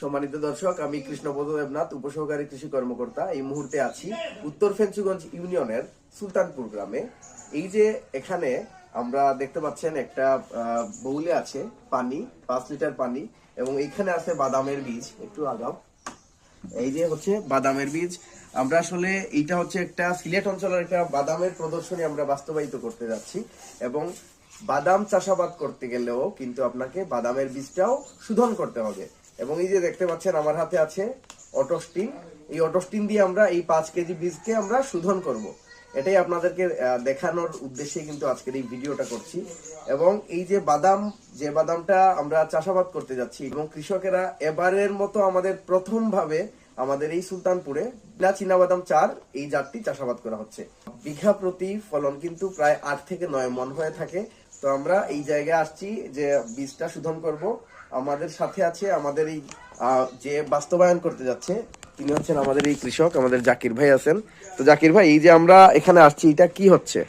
সম্মানিত দর্শক, আমি কৃষ্ণপদ দেবনাথ, উপসহকারী কৃষি কর্মকর্তা। এই মুহূর্তে আছি উত্তর ফেঞ্চুগঞ্জ ইউনিয়নের সুলতানপুর গ্রামে। এই যে এখানে আমরা দেখতে পাচ্ছেন একটা বউলে আছে পানি, পাঁচ লিটার পানি, এবং এখানে আছে বাদামের বীজ। একটু আগাও। এই যে হচ্ছে বাদামের বীজ। আমরা আসলে এইটা হচ্ছে একটা সিলেট অঞ্চলের একটা বাদামের প্রদর্শনী আমরা বাস্তবায়িত করতে যাচ্ছি, এবং বাদাম চাষাবাদ করতে গেলেও কিন্তু আপনাকে বাদামের বীজটাও শোধন করতে হবে। এবং এই যে দেখতে পাচ্ছেন, আমার হাতে আছে অটোস্টিন এই অটোস্টিন দিয়ে আমরা এই পাঁচ কেজি বীজকে আমরা শোধন করব। এটাই আপনাদেরকে দেখানোর উদ্দেশ্যে কিন্তু আজকের এই ভিডিওটা করছি। এবং এই যে বাদাম, যে বাদামটা আমরা চাষাবাদ করতে যাচ্ছি, এবং কৃষকেরা এবারের মতো আমাদের প্রথম ভাবে আমাদের এই সুলতানপুরে না বাদাম চার এই জাতটি চাষাবাদ করা হচ্ছে। বিঘা প্রতি ফলন কিন্তু প্রায় আট থেকে নয় মন হয়ে থাকে। তো আমরা এই জায়গায় আসছি যে বীজটা শোধন করব। আমাদের সাথে আছে আমাদের এই যে বাস্তবায়ন করতে যাচ্ছে তিনি হচ্ছেন আমাদের এই কৃষক আমাদের জাকির ভাই আছেন। তো জাকির ভাই এই যে আমরা এখানে আসছি এটা কি হচ্ছে?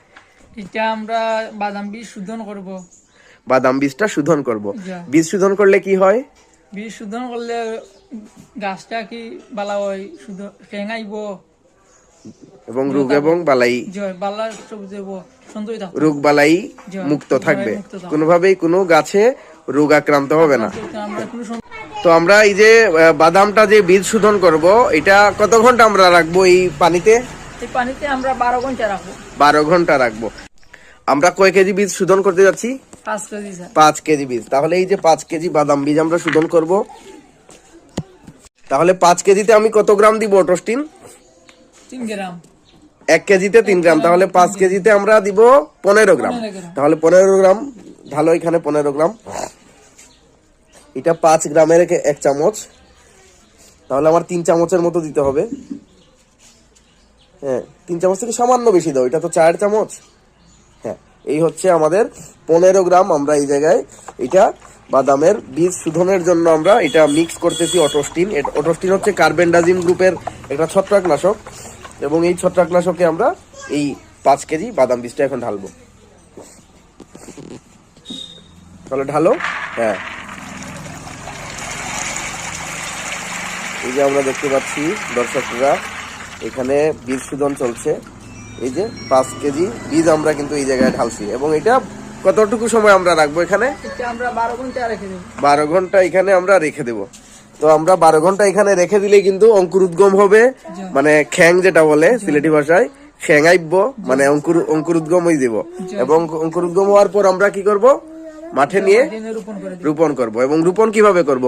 এটা আমরা বাদাম বীজ শোধন করব। বাদাম বীজটা শোধন করব। বীজ শোধন করলে কি হয়? বীজ শোধন করলে গাছটা কি বালা হয় শুধু ফেঙাইব এবং রোগ এবং বালাই। জয় বালা সবুজ হইব সুন্দর রোগ বালাই মুক্ত থাকবে। কোনোভাবেই কোনো গাছে রোগ আক্রান্ত হবে না। তো আমরা এই যে বাদামটা যে বীজ শোধন করব এটা কত ঘণ্টা আমরা রাখব এই পানিতে? এই পানিতে আমরা বারো ঘণ্টা রাখব। বারো ঘণ্টা রাখব। আমরা কয় কেজি বীজ শোধন করতে যাচ্ছি? পাঁচ কেজি বীজ। তাহলে এই যে পাঁচ কেজি বাদাম বীজ আমরা শোধন করব। তাহলে পাঁচ কেজিতে আমি কত গ্রাম দিব তিন গ্রাম। এক কেজিতে তিন গ্রাম। তাহলে পাঁচ কেজিতে আমরা দিব পনেরো গ্রাম। তাহলে পনেরো গ্রাম ঢালো এখানে পনেরো গ্রাম। এটা পাঁচ গ্রামের এক- চামচ। তাহলে আমার তিন চামচের মতো দিতে হবে। হ্যাঁ তিন চামচ থেকে সামান্য বেশি দাও, এটা তো চার চামচ। হ্যাঁ এই হচ্ছে আমাদের পনেরো গ্রাম আমরা এই জায়গায় এটা বাদামের বীজ শোধনের জন্য আমরা এটা মিক্স করতেছি অটোস্টিন অটোস্টিন হচ্ছে কার্বেন্ডাজিম গ্রুপের একটা ছত্রাকনাশক। এবং এই ছত্রাকনাশকে আমরা এই পাঁচ কেজি বাদাম বীজটা এখন ঢালবো। তাহলে ঢালো? হ্যাঁ। এই যে আমরা দেখতে পাচ্ছি দর্শকরা এখানে বীজ শোধন চলছে। এই যে পাঁচ কেজি বীজ আমরা কিন্তু এই জায়গায় ঢালছি। এবং এটা কতটুকু সময় আমরা রাখব এখানে? বারো ঘণ্টা এখানে আমরা রেখে দেব। তো আমরা বারো ঘণ্টা এখানে রেখে দিলে কিন্তু অঙ্কুর উদ্গম হবে। মানে খ্যাং যেটা বলে সিলেটি ভাষায় খ্যাং আইব মানে অঙ্কুর অঙ্কুর উদ্গম হয়ে দিব এবং অঙ্কুর উদ্গম হওয়ার পর আমরা কি করব? মাঠে নিয়ে রোপণ করব। এবং রোপণ কীভাবে করব?